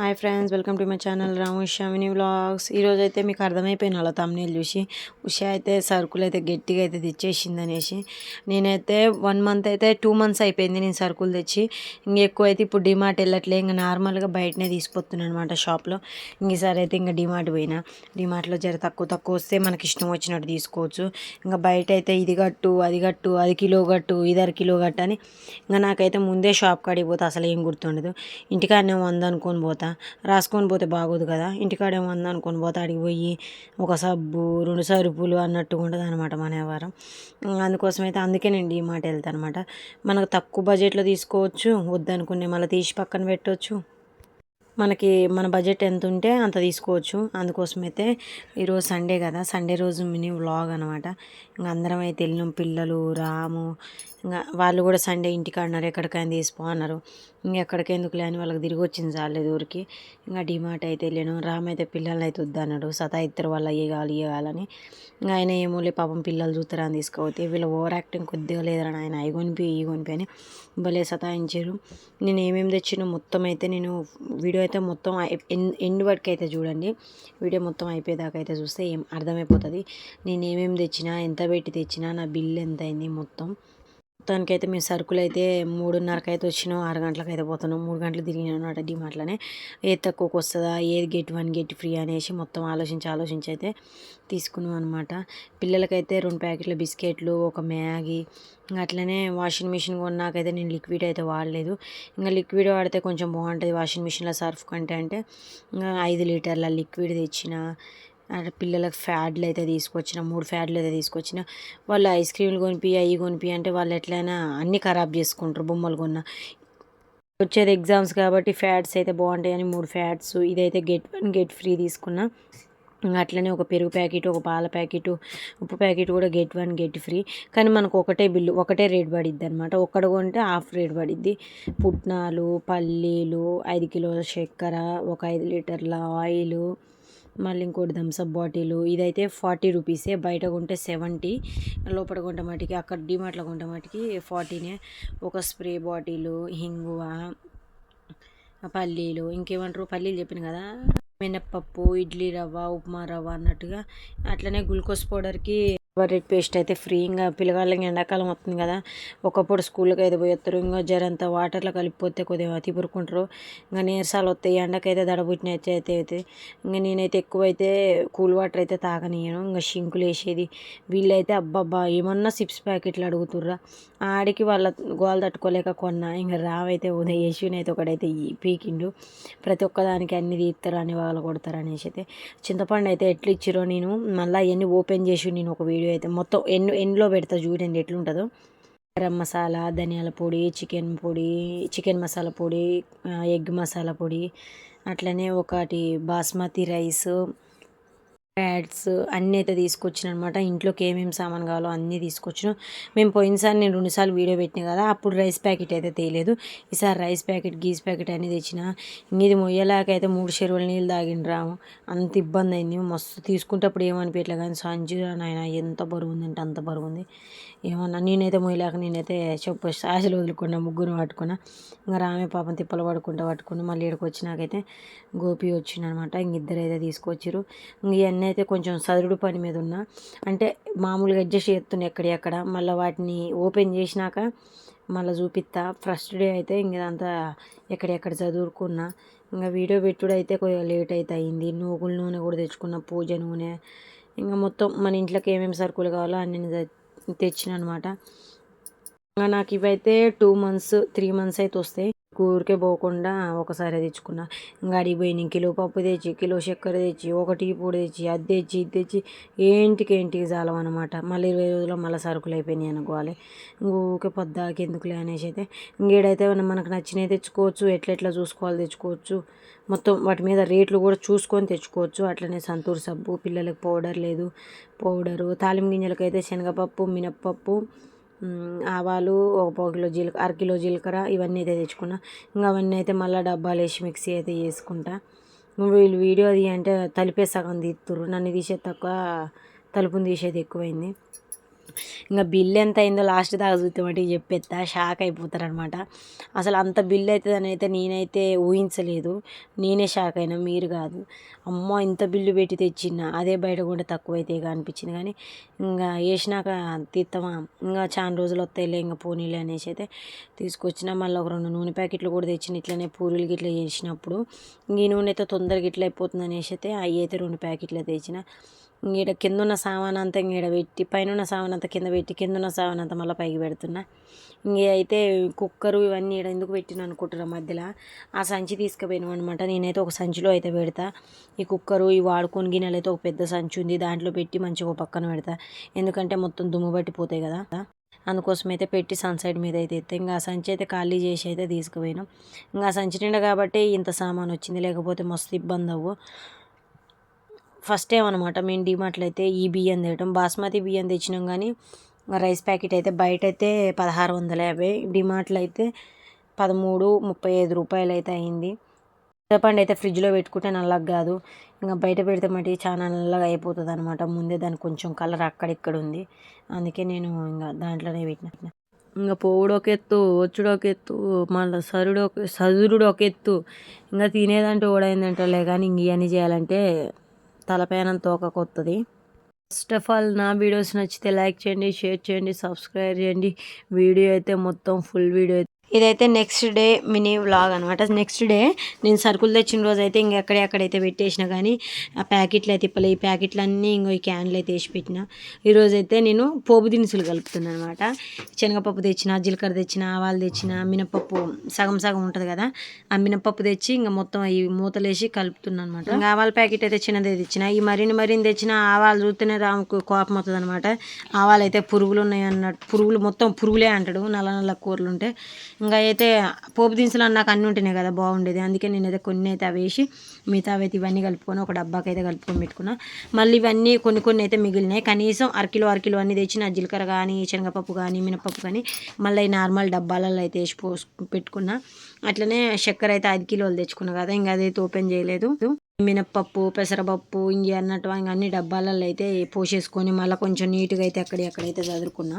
Hi friends welcome to my channel Ramu Shamini vlogs. ఈరోజు అయితే మీకు అర్థమైపోయిన అలా తమ్నీళ్ళు చూసి. ఉషా అయితే సరుకులు అయితే గట్టిగా అయితే తెచ్చేసింది అనేసి. నేనైతే వన్ మంత్ అయితే టూ మంత్స్ అయిపోయింది నేను సరుకులు తెచ్చి. ఇంక ఎక్కువ అయితే ఇప్పుడు డిమార్ట్ వెళ్ళట్లే ఇంకా నార్మల్గా బయటనే తీసుకొస్తున్నాను అనమాట షాప్లో ఇంకసారి అయితే ఇంకా డిమార్ట్ పోయినా. డిమార్ట్లో జర తక్కువ తక్కువ వస్తే మనకి ఇష్టం వచ్చినట్టు తీసుకోవచ్చు. ఇంకా బయట అయితే ఇది గట్టు అది గట్టు అది కిలో గట్టు ఇది అర కిలో గట్టు అని. ఇంకా నాకైతే ముందే షాప్ కాడికి పోతే అసలు ఏం గుర్తుండదు. ఇంటికాడనే వంద అనుకొని పోతా రాసుకొని పోతే బాగోదు కదా. ఇంటికాడేమో ఏమన్నా అనుకొని పోతే అడిగి పోయి ఒక సబ్బు రెండు సరుపులు అన్నట్టుగా ఉంటుంది అనమాట మన వ్యవహారం అందుకోసం అయితే అందుకే ఈ మాట వెళ్తాను అనమాట మనకు తక్కువ బడ్జెట్లో తీసుకోవచ్చు వద్దనుకునే మళ్ళీ తీసి పక్కన పెట్టవచ్చు మనకి మన బడ్జెట్ ఎంత ఉంటే అంత తీసుకోవచ్చు. అందుకోసం అయితే ఈరోజు సండే కదా. సండే రోజు మినీ వ్లాగ్ అనమాట ఇంకా అందరం అయితే వెళ్ళినాం. పిల్లలు రాము ఇంకా వాళ్ళు కూడా సండే ఇంటికి అన్నారు ఎక్కడికైనా తీసిపో అన్నారు. ఇంకా ఎక్కడికి ఎందుకులే అని వాళ్ళకి తిరిగి వచ్చింది చాలేదు ఊరికి. ఇంకా డిమార్ట్ అయితే వెళ్ళాను. రామ్ అయితే పిల్లల్ని అయితే వద్దన్నాడు. సతా ఇద్దరు వాళ్ళ ఇవ్వాలి ఇవ్వాలని ఇంకా ఆయన ఏమోలే పాపం పిల్లలు చూస్తారా అని తీసుకపోతే వీళ్ళ ఓవర్ యాక్టింగ్ కొద్దిగా లేదని ఆయన అవి కొనిపి ఈ కొనిపి అని భలే సతాయించారు. నేను ఏమేమి తెచ్చిన మొత్తం అయితే నేను వీడియో అయితే మొత్తం ఎండ్ వరకు అయితే చూడండి. వీడియో మొత్తం అయిపోయేదాకా అయితే చూస్తే ఏం అర్థమైపోతుంది. నేను ఏమేమి తెచ్చినా ఎంత పెట్టి తెచ్చినా నా బిల్ ఎంత అయింది మొత్తం. మొత్తానికైతే మేము సరుకులు అయితే మూడున్నరకు అయితే వచ్చినాం ఆరు గంటలకు అయితే పోతున్నాం. మూడు గంటలు తిరిగినాం అనమాట డిమార్ట్లోనే. ఏది తక్కువకి వస్తుందా ఏది గెట్ వన్ గెట్ ఫ్రీ అనేసి మొత్తం ఆలోచించి ఆలోచించి అయితే తీసుకున్నాం అనమాట పిల్లలకైతే రెండు ప్యాకెట్ల బిస్కెట్లు ఒక మ్యాగీ అట్లనే వాషింగ్ మిషన్ కొన్నాకైతే నేను లిక్విడ్ అయితే వాడలేదు. ఇంకా లిక్విడ్ వాడితే కొంచెం బాగుంటుంది. వాషింగ్ మిషన్లో సర్ఫ్ కంటే అంటే ఇంకా ఐదు లీటర్ల లిక్విడ్ తెచ్చిన పిల్లలకు ఫ్యాడ్లు అయితే తీసుకొచ్చిన మూడు ఫ్యాడ్లు అయితే తీసుకొచ్చిన. వాళ్ళు ఐస్ క్రీమ్లు కొనిపి అవి కొనిపి అంటే వాళ్ళు ఎట్లయినా అన్నీ ఖరాబ్ చేసుకుంటారు బొమ్మలు కొన్న. వచ్చేది ఎగ్జామ్స్ కాబట్టి ఫ్యాట్స్ అయితే బాగుంటాయని మూడు ఫ్యాట్స్ ఇదైతే గెట్ వన్ గెట్ ఫ్రీ తీసుకున్నా. అట్లనే ఒక పెరుగు ప్యాకెట్ ఒక పాల ప్యాకెట్ ఉప్పు ప్యాకెట్ కూడా గెట్ వన్ గెట్ ఫ్రీ. కానీ మనకు ఒకటే బిల్లు ఒకటే రేట్ పడిద్ది అనమాట ఒక్కడ కొంటే హాఫ్ రేట్ పడిద్ది. పుట్నాలు పల్లీలు ఐదు కిలోల చక్కెర ఒక ఐదు లీటర్ల ఆయిల్ మళ్ళీ ఇంకోటి థమ్సప్ బాటిల్. ఇదైతే ఫార్టీ రూపీసే. బయట కొంటే సెవెంటీ. లోపల కొంటే మటుకి అక్కడ డిమార్ట్లో కొంటే మటుకి ఫార్టీనే. ఒక స్ప్రే బాటిల్ హింగువ పల్లీలు. ఇంకేమంటారు? పల్లీలు చెప్పిన కదా? మినప్పప్పు ఇడ్లీ రవ్వ ఉప్మా రవ్వ అన్నట్టుగా అట్లనే గ్లూకోజ్ పౌడర్కి రెడ్ పేస్ట్ అయితే ఫ్రీ ఇంకా పిల్లగాళ్ళకి ఎండాకాలం వస్తుంది కదా. ఒకప్పుడు స్కూల్కి అయితే పోయేస్తారు ఇంకా జరంతా వాటర్లో కలిపిపోతే కొద్దిగా తిప్పురుకుంటారు ఇంకా నీరసాలు వస్తాయి. ఎండకైతే దడబుట్టిన అయితే అయితే ఇంకా నేనైతే ఎక్కువైతే కూల్ వాటర్ అయితే తాగనీయను. ఇంకా షింకులు వేసేది. వీళ్ళైతే అబ్బబ్బా ఏమన్నా సిప్స్ ప్యాకెట్లు అడుగుతుర్రా. ఆడికి వాళ్ళ గోల తట్టుకోలేక కొన్నా. ఇంకా రావైతే ఉదయం యేసుని అయితే ఒకడైతే పీకిండు. ప్రతి ఒక్కదానికి అన్ని తీస్తారు అని వాళ్ళు కొడతారు అనేసి అయితే చింతపండు అయితే ఎట్లు ఇచ్చిరో నేను. మళ్ళీ అవన్నీ ఓపెన్ చేసి నేను ఒక వీడియో అయితే మొత్తం ఎన్ ఎండ్లో పెడతా చూడండి ఎట్లుంటుందో. గరం మసాలా ధనియాల పొడి చికెన్ పొడి చికెన్ మసాలా పొడి ఎగ్ మసాలా పొడి అట్లనే ఒకటి బాస్మతి రైస్ ప్యాడ్స్ అన్నీ అయితే తీసుకొచ్చిన అనమాట ఇంట్లోకి ఏమేమి సామాన్ కావాలో అన్నీ తీసుకొచ్చిన. మేము పోయినసారి నేను రెండుసార్లు వీడియో పెట్టినా కదా అప్పుడు రైస్ ప్యాకెట్ అయితే తేలేదు. ఈసారి రైస్ ప్యాకెట్ గీస్ ప్యాకెట్ అన్నీ తెచ్చిన. ఇది మొయ్యలాకైతే మూడు చెరువుల నీళ్ళు తాగిండ్రాము అంత ఇబ్బంది అయింది. మస్తు తీసుకుంటప్పుడు ఏమనిపించలే కానీ సంజు నాయన ఎంత బరువు ఉందంటే అంత బరువు ఉంది ఏమన్నా నేనైతే మొయ్యలేక నేనైతే చెప్పు ఆశలు వదులుకున్నా ముగ్గురు పట్టుకున్నా. ఇంకా రామే పాపం తిప్పలు పడుకుంటా పట్టుకుని మళ్ళీ ఇక్కడికి వచ్చినాకైతే గోపి వచ్చిందనమాట ఇంక ఇద్దరు అయితే తీసుకొచ్చారు ఇంక ఇవన్నీ అయితే కొంచెం సదురుడు పని మీద ఉన్నా. అంటే మామూలుగా అడ్జస్ట్ చేస్తున్నా ఎక్కడెక్కడ మళ్ళీ వాటిని ఓపెన్ చేసినాక మళ్ళీ చూపిస్తా ఫస్ట్ డే అయితే ఇంక ఎక్కడెక్కడ చదువుకున్నా. ఇంకా వీడియో పెట్టుడు అయితే కొద్దిగా లేట్ అయితే అయింది. నూగుల నూనె కూడా తెచ్చుకున్న పూజ నూనె. ఇంకా మొత్తం మన ఇంట్లోకి ఏమేమి సరుకులు కావాలో అన్ని తెచ్చిన అనమాట నాకు ఇవైతే టూ మంత్స్ త్రీ మంత్స్ అయితే వస్తాయి. ఊరికే పోకుండా ఒకసారి తెచ్చుకున్నా. ఇంకా అడిగి పోయి కిలో పప్పు తెచ్చి కిలో చక్కెర తెచ్చి ఒకటి పొడి తెచ్చి అది తెచ్చి ఇది తెచ్చి ఏంటికి ఏంటికి చాలవన్నమాట మళ్ళీ ఇరవై రోజుల్లో మళ్ళీ సరుకులు అయిపోయినాయి అనుకోవాలి. ఊరికే పొద్దాకి ఎందుకులే అనేసి అయితే ఇంకేడైతే మనకు నచ్చినవి తెచ్చుకోవచ్చు ఎట్లెట్లా చూసుకోవాలి తెచ్చుకోవచ్చు మొత్తం వాటి మీద రేట్లు కూడా చూసుకొని తెచ్చుకోవచ్చు. అట్లనే సంతూర్ సబ్బు పిల్లలకు పౌడర్ లేదు. పౌడరు తాలిం గింజలకైతే శనగపప్పు మినప్పప్పు ఆవాలు ఒక పావు కిలో జీలక అర కిలో జీలకర్ర ఇవన్నీ అయితే తెచ్చుకున్నా. ఇంకా అవన్నీ అయితే మళ్ళీ డబ్బాలు వేసి మిక్సీ అయితే చేసుకుంటా. వీళ్ళు వీడియో అది అంటే తలిపే సగం తీస్తుర్రు. నన్ను తీసేది తక్కువ తలుపుని తీసేది ఎక్కువైంది. ఇంకా బిల్ ఎంత అయిందో లాస్ట్ దాకా చూస్తామంటే చెప్పేస్తా షాక్ అయిపోతారనమాట. అసలు అంత బిల్ అవుతుందని అయితే నేనైతే ఊహించలేదు. నేనే షాక్ అయినా మీరు కాదు. అమ్మ ఇంత బిల్లు పెట్టి తెచ్చిన అదే బయట కూడా తక్కువ అయితే అనిపించింది. కానీ ఇంకా వేసినాక తీస్తామా ఇంకా చాలా రోజులు వస్తాయిలే ఇంకా పోనీలే అనేసి అయితే తీసుకొచ్చిన. మళ్ళీ ఒక రెండు నూనె ప్యాకెట్లు కూడా తెచ్చిన ఇట్లనే పూరీలు గిట్ల చేసినప్పుడు ఇంక ఈ నూనె అయితే తొందరగా ఇట్లా అయిపోతుంది అనేసి అయితే అవి అయితే రెండు ప్యాకెట్లు తెచ్చిన. ఈడ కింద ఉన్న సామాన్ అంతా ఈడ పెట్టి పైన ఉన్న సామాన్ అంతా కింద పెట్టి కింద ఉన్న సామాన్ అంతా మళ్ళీ పైకి పెడుతున్నా. ఇంక అయితే కుక్కరు ఇవన్నీ ఈడ ఎందుకు పెట్టిన అనుకుంటున్నా మధ్యలో? ఆ సంచి తీసుకుపోయినాం అనమాట నేనైతే ఒక సంచిలో అయితే పెడతా. ఈ కుక్కరు ఈ వాడుకొని గిన్నెలు అయితే ఒక పెద్ద సంచి ఉంది. దాంట్లో పెట్టి మంచిగా ఒక పక్కన పెడతా. ఎందుకంటే మొత్తం దుమ్ము పట్టిపోతాయి కదా. అందుకోసం అయితే పెట్టి సన్ సైడ్ మీద అయితే ఎత్తే ఇంకా ఆ సంచి అయితే ఖాళీ చేసి అయితే తీసుకుపోయినాం. ఇంకా ఆ సంచి నిండా కాబట్టి ఇంత సామాన్ వచ్చింది. లేకపోతే మస్తు ఇబ్బంది అవ్వు. ఫస్ట్ టైం అనమాట మేము డిమార్ట్లో అయితే ఈ బియ్యం తేయటం. బాస్మతి బియ్యం తెచ్చినాం కానీ రైస్ ప్యాకెట్ అయితే బయట అయితే పదహారు వందల యాభై. డిమార్ట్లో అయితే పదమూడు ముప్పై ఐదు రూపాయలు అయితే అయింది. చింతపండు అయితే ఫ్రిడ్జ్లో పెట్టుకుంటే నల్లగా కాదు. ఇంకా బయట పెడితే మటుకు చాలా నల్లగా అయిపోతుంది అనమాట ముందే దానికి కొంచెం కలర్ అక్కడిక్కడ ఉంది. అందుకే నేను ఇంకా దాంట్లోనే పెట్టిన. ఇంకా పోవుడు ఒక ఎత్తు వచ్చుడు ఒక ఎత్తు మళ్ళీ సరుడు ఒక సదురుడు ఒక ఎత్తు. ఇంకా తినేదంటే ఓడైందంటలే కానీ ఇంక ఇవన్నీ చేయాలంటే తలపైన తోక కొత్తది. ఫస్ట్ ఆఫ్ ఆల్ నా వీడియోస్ నచ్చితే లైక్ చేయండి షేర్ చేయండి సబ్స్క్రైబ్ చేయండి. వీడియో అయితే మొత్తం ఫుల్ వీడియో ఇదైతే నెక్స్ట్ డే మినీ వ్లాగ్ అనమాట నెక్స్ట్ డే నేను సరుకులు తెచ్చిన రోజు అయితే ఇంక ఎక్కడెక్కడైతే పెట్టేసిన కానీ ఆ ప్యాకెట్లు అయితే ఇప్పలే ఈ ప్యాకెట్లు అన్నీ ఇంకో ఈ క్యాన్లు అయితే వేసి పెట్టిన. ఈరోజు అయితే నేను పోపు దినుసులు కలుపుతున్నాను అనమాట శనగపప్పు తెచ్చిన జీలకర్ర తెచ్చిన ఆవాలు తెచ్చిన మినపప్పు సగం సగం ఉంటుంది కదా ఆ మినపప్పు తెచ్చి ఇంకా మొత్తం ఈ మూతలేసి కలుపుతున్నాను అనమాట ఇంకా ఆవాల ప్యాకెట్ అయితే చిన్నదే తెచ్చిన. ఈ మరిన్ని మరిన్ని తెచ్చిన ఆవాలు చూస్తేనే రాముకు కోపం అవుతుంది అనమాట ఆవాలు అయితే పురుగులు ఉన్నాయి అన్నట్టు పురుగులు మొత్తం పురుగులే అంటాడు. నల్ల నల్ల కూరలు ఉంటే ఇంకా అయితే పోపు దినుసులు నాకు అన్నీ ఉంటున్నాయి కదా బాగుండేది. అందుకే నేనైతే కొన్ని అయితే వేసి మిగతా అయితే ఇవన్నీ కలుపుకొని ఒక డబ్బాకి అయితే కలుపుకొని పెట్టుకున్నా. మళ్ళీ ఇవన్నీ కొన్ని కొన్ని అయితే మిగిలినాయి. కనీసం అరకిలో అరకిలో అన్నీ తెచ్చిన జీలకర్ర కానీ శనగపప్పు కానీ మినపప్పు కానీ మళ్ళీ నార్మల్ డబ్బాలలో అయితే వేసి పోసు పెట్టుకున్నా. అట్లనే చక్కెర అయితే ఐదు కిలోలు తెచ్చుకున్నా కదా ఇంకా అదైతే ఓపెన్ చేయలేదు. మినప్పప్పు పెసరపప్పు ఇంక అన్నట్టు ఇంకా అన్ని డబ్బాలలో అయితే పోసేసుకొని మళ్ళీ కొంచెం నీట్గా అయితే అక్కడ ఎక్కడైతే చదువుకున్నా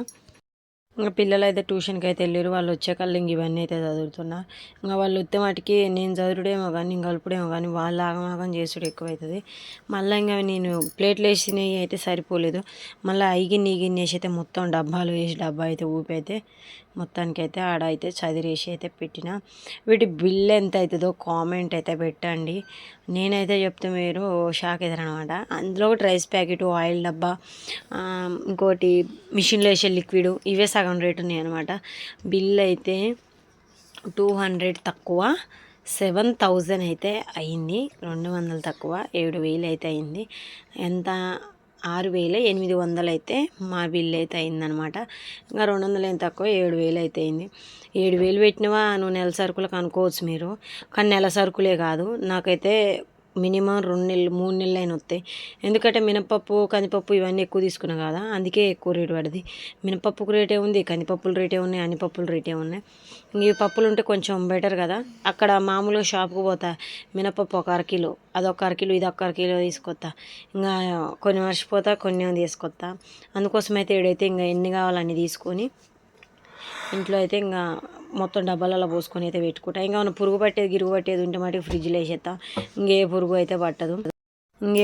ఇంకా పిల్లలు అయితే ట్యూషన్కి అయితే వెళ్ళారు వాళ్ళు వచ్చాకల్లా ఇంక ఇవన్నీ అయితే చదువుతున్నా. ఇంకా వాళ్ళు వస్తే వాటికి నేను చదువుడేమో కానీ నేను కలుపుడేమో కానీ వాళ్ళు ఆగమాగం చేసుడు ఎక్కువ అవుతుంది మళ్ళీ ఇంకా నేను ప్లేట్లు వేసినవి అయితే సరిపోలేదు. మళ్ళీ ఐగిన్ని ఈగిన్ని వేసి అయితే మొత్తం డబ్బాలు వేసి డబ్బా అయితే ఊపైతే మొత్తానికి అయితే ఆడ అయితే చదివేసి అయితే పెట్టిన. వీటి బిల్ ఎంత అవుతుందో కామెంట్ అయితే పెట్టండి. నేనైతే చెప్తే మీరు షాక్ ఎదురనమాట అందులో ఒకటి రైస్ ప్యాకెట్ ఆయిల్ డబ్బా ఇంకోటి మిషన్లో వేసే లిక్విడ్ ఇవే సగం రేట్ ఉన్నాయి అనమాట బిల్ అయితే టూ హండ్రెడ్ తక్కువ సెవెన్ థౌజండ్ అయితే అయింది. రెండు వందలు తక్కువ ఏడు వేలు అయితే అయింది. ఎంత ఆరు వేల ఎనిమిది వందలు అయితే మా బిల్ అయితే అయిందనమాట ఇంకా రెండు వందలు ఏం తక్కువ ఏడు వేలు అయితే అయింది. ఏడు వేలు పెట్టినవా? నువ్వు నెల సరుకులకు అనుకోవచ్చు మీరు. కానీ నెల సరుకులే కాదు. నాకైతే మినిమం రెండు నెలలు మూడు నెలలు అయినా వస్తాయి. ఎందుకంటే మినపప్పు కందిపప్పు ఇవన్నీ ఎక్కువ తీసుకున్నాం కదా అందుకే ఎక్కువ రేటు పడింది. మినపప్పుకు రేటే ఉంది కందిపప్పులు రేటే ఉన్నాయి అన్ని పప్పులు రేటే ఉన్నాయి. ఇవి పప్పులు ఉంటే కొంచెం బెటర్ కదా. అక్కడ మామూలుగా షాప్కి పోతా మినపప్పు ఒక అరకిలో అదొక అరకిలో ఇది ఒక అరకిలో తీసుకొస్తా ఇంకా కొన్ని మర్చిపోతా కొన్ని తీసుకొస్తా అందుకోసం అయితే ఏడైతే ఇంకా ఎన్ని కావాలని తీసుకొని ఇంట్లో అయితే ఇంకా మొత్తం డబ్బాలలో పోసుకొని అయితే పెట్టుకుంటా. ఇంకా మనం పురుగు పట్టేది గిరుగు పట్టేది ఉంటే మటుకు ఫ్రిడ్జ్లో వేసేస్తా ఇంకే పురుగు అయితే పట్టదు.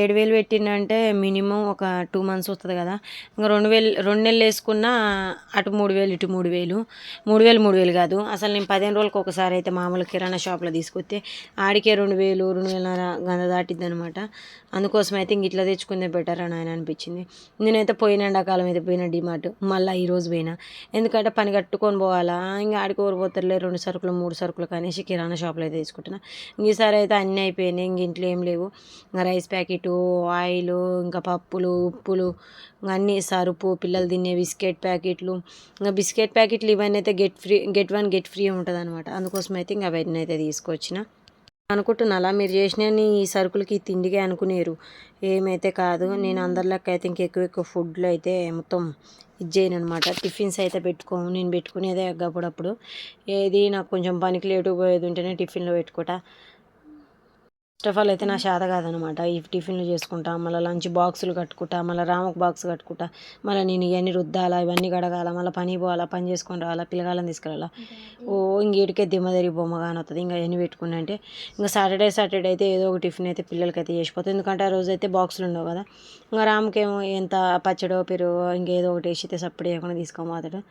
ఏడు వేలు పెట్టిందంటే మినిమం ఒక టూ మంత్స్ వస్తుంది కదా. ఇంకా రెండు వేలు రెండు నెలలు వేసుకున్నా అటు మూడు వేలు ఇటు మూడు వేలు. మూడు వేలు మూడు వేలు కాదు. అసలు నేను పదిహేను రోజులకు ఒకసారి అయితే మామూలు కిరాణా షాప్లో తీసుకొస్తే ఆడికే రెండు వేలు రెండు వేల గంద దాటిద్ది అనమాట అందుకోసం అయితే ఇంక ఇట్లా తెచ్చుకుందే బెటర్ అని ఆయన అనిపించింది. నేనైతే పోయిన ఎండాకాలం అయితే పోయిన డిమార్ట్. మళ్ళీ ఈరోజు పోయినా. ఎందుకంటే పని కట్టుకొని పోవాలా? ఇంకా ఆడికి ఊరిపోతారులే రెండు సరుకులు మూడు సరుకులు కనేసి కిరాణా షాప్లో అయితే తీసుకుంటున్నా. ఈసారి అయితే అన్నీ అయిపోయినాయి. ఇంక ఇంట్లో ఏం లేవు. ఇంకా రైస్ ప్యాకెటు ఆయిల్ ఇంకా పప్పులు ఉప్పులు ఇంకా అన్నీ సరుపు పిల్లలు తినే బిస్కెట్ ప్యాకెట్లు. ఇంకా బిస్కెట్ ప్యాకెట్లు ఇవన్నీ అయితే get free get one get free ఉంటుంది అనమాట అందుకోసం అయితే ఇంకా అవన్నీ అయితే తీసుకొచ్చిన. అనుకుంటున్నా మీరు చేసిన ఈ సరుకులకి తిండిగా అనుకునేరు. ఏమైతే కాదు నేను అందరిలోకి అయితే ఇంకెక్కువ ఎక్కువ ఫుడ్లో అయితే మొత్తం ఇది చేయను అనమాట టిఫిన్స్ అయితే పెట్టుకో నేను పెట్టుకునేదే అప్పుడప్పుడు ఏది నాకు కొంచెం పనికి లేటు పోయేది ఉంటేనే టిఫిన్లో పెట్టుకుంటా. ఫస్ట్ ఆఫ్ ఆల్ అయితే నా శాత కాదనమాట. ఈ టిఫిన్లు చేసుకుంటా మళ్ళీ లంచ్ బాక్సులు కట్టుకుంటా మళ్ళీ రామకు బాక్స్ కట్టుకుంటా మళ్ళీ నేను ఇవన్నీ రుద్దాలా ఇవన్నీ కడగాల మళ్ళీ పని పోవాలా పని చేసుకొని రావాలా పిల్లగాళ్ళని తీసుకురావాలా. ఓ ఇంకేటికే దిమ్మదరి బొమ్మ కానొస్తుంది ఇంకా ఎన్ని పెట్టుకున్నా అంటే ఇంకా సాటర్డే సాటర్డే అయితే ఏదో ఒక టిఫిన్ అయితే పిల్లలకి అయితే చేసిపోతుంది. ఎందుకంటే ఆ రోజు అయితే బాక్సులు ఉండవు కదా. ఇంకా రామ్కేమో ఎంత పచ్చడో పెరుగు ఇంకేదో ఒకటి వేసి అయితే సప్పుడు చేయకుండా తీసుకోమాతాడు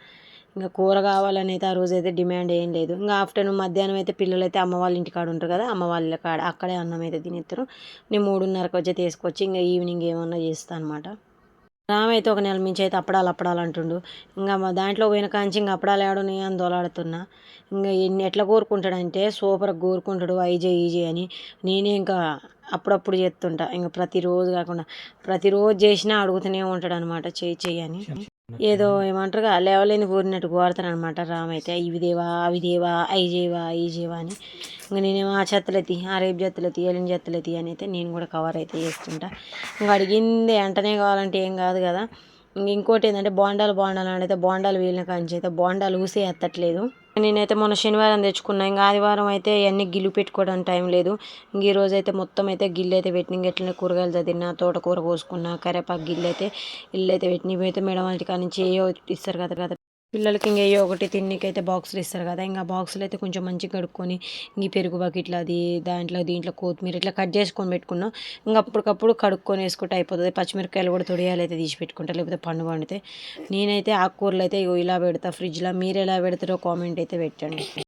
ఇంకా కూర కావాలని అయితే ఆ రోజు అయితే డిమాండ్ ఏం లేదు. ఇంకా ఆఫ్టర్నూన్ మధ్యాహ్నం అయితే పిల్లలు అయితే అమ్మ వాళ్ళ ఇంటి కాడ ఉంటారు కదా అమ్మ వాళ్ళ కాడ అక్కడే అన్నం అయితే తినేస్తారు నేను మూడున్నరకు వచ్చి తీసుకొచ్చి ఇంకా ఈవినింగ్ ఏమన్నా చేస్తాను అనమాట రామ్ అయితే ఒక నెల మించి అయితే అప్పడాలు అప్పడాలు అంటుండు. ఇంకా దాంట్లో పోయిన కాంచి ఇంకా అప్పడాలు ఆడని అని దొలాడుతున్నా. ఇంకా ఎన్ని ఎట్లా కోరుకుంటాడంటే సూపర్గా కోరుకుంటాడు ఐజే ఈజే అని. నేనే ఇంకా అప్పుడప్పుడు చేస్తుంటా ఇంకా ప్రతిరోజు కాకుండా ప్రతిరోజు చేసినా అడుగుతూనే ఉంటాడు అనమాట చేయి చెయ్యి అని. ఏదో ఏమంటారు లేవలేని కోరినట్టు కోరుతాను అనమాట రామ్ అయితే ఇవి దేవా అవి దేవా అవి చేయవా ఇవి చేయవా అని. ఇంకా నేనేమో ఆ చెత్తలెత్తి ఆ రేపు చెత్తలెత్తి ఎల్లిన చెత్తలెత్తి అని అయితే నేను కూడా కవర్ అయితే చేస్తుంటా. ఇంకా అడిగింది వెంటనే కావాలంటే ఏం కాదు కదా? ఇంక ఇంకోటి ఏంటంటే బోండాలు బోండాలు అని అయితే బోండాలు వీలిన కాంచి అయితే బోండాలు ఊసే ఎత్తట్లేదు. నేనైతే మొన్న శనివారం తెచ్చుకున్నా. ఇంకా ఆదివారం అయితే ఇవన్నీ గిల్లు పెట్టుకోవడానికి టైం లేదు. ఇంక ఈ అయితే మొత్తం అయితే గిల్లు అయితే పెట్టిన. ఎట్లనే కూరగాయలు చదివినా తోటకూర కోసుకున్నా కరేపాకు గిల్లు అయితే ఇల్లు అయితే పెట్టిన. ఇవైతే మేడం వాళ్ళ నుంచి ఏయో ఇస్తారు కదా కదా. పిల్లలకి ఇంకా ఒకటి తిన్నికైతే బాక్సులు ఇస్తారు కదా ఇంకా బాక్సులు అయితే కొంచెం మంచిగా కడుక్కొని ఇంక పెరుగు బకెట్లు అది దాంట్లో దీంట్లో కొత్తిమీర ఇట్లా కట్ చేసుకొని పెట్టుకున్నాం. ఇంకా అప్పటికప్పుడు కడుక్కొని వేసుకుంటే అయిపోతుంది. పచ్చిమిరపకాయలు కూడా తొడియాలు అయితే తీసి పెట్టుకుంటా లేకపోతే పండు పండితే. నేనైతే ఆకుకూరలు అయితే ఇలా పెడతా ఫ్రిడ్జ్లో. మీరు ఎలా పెడతారో కామెంట్ అయితే పెట్టండి.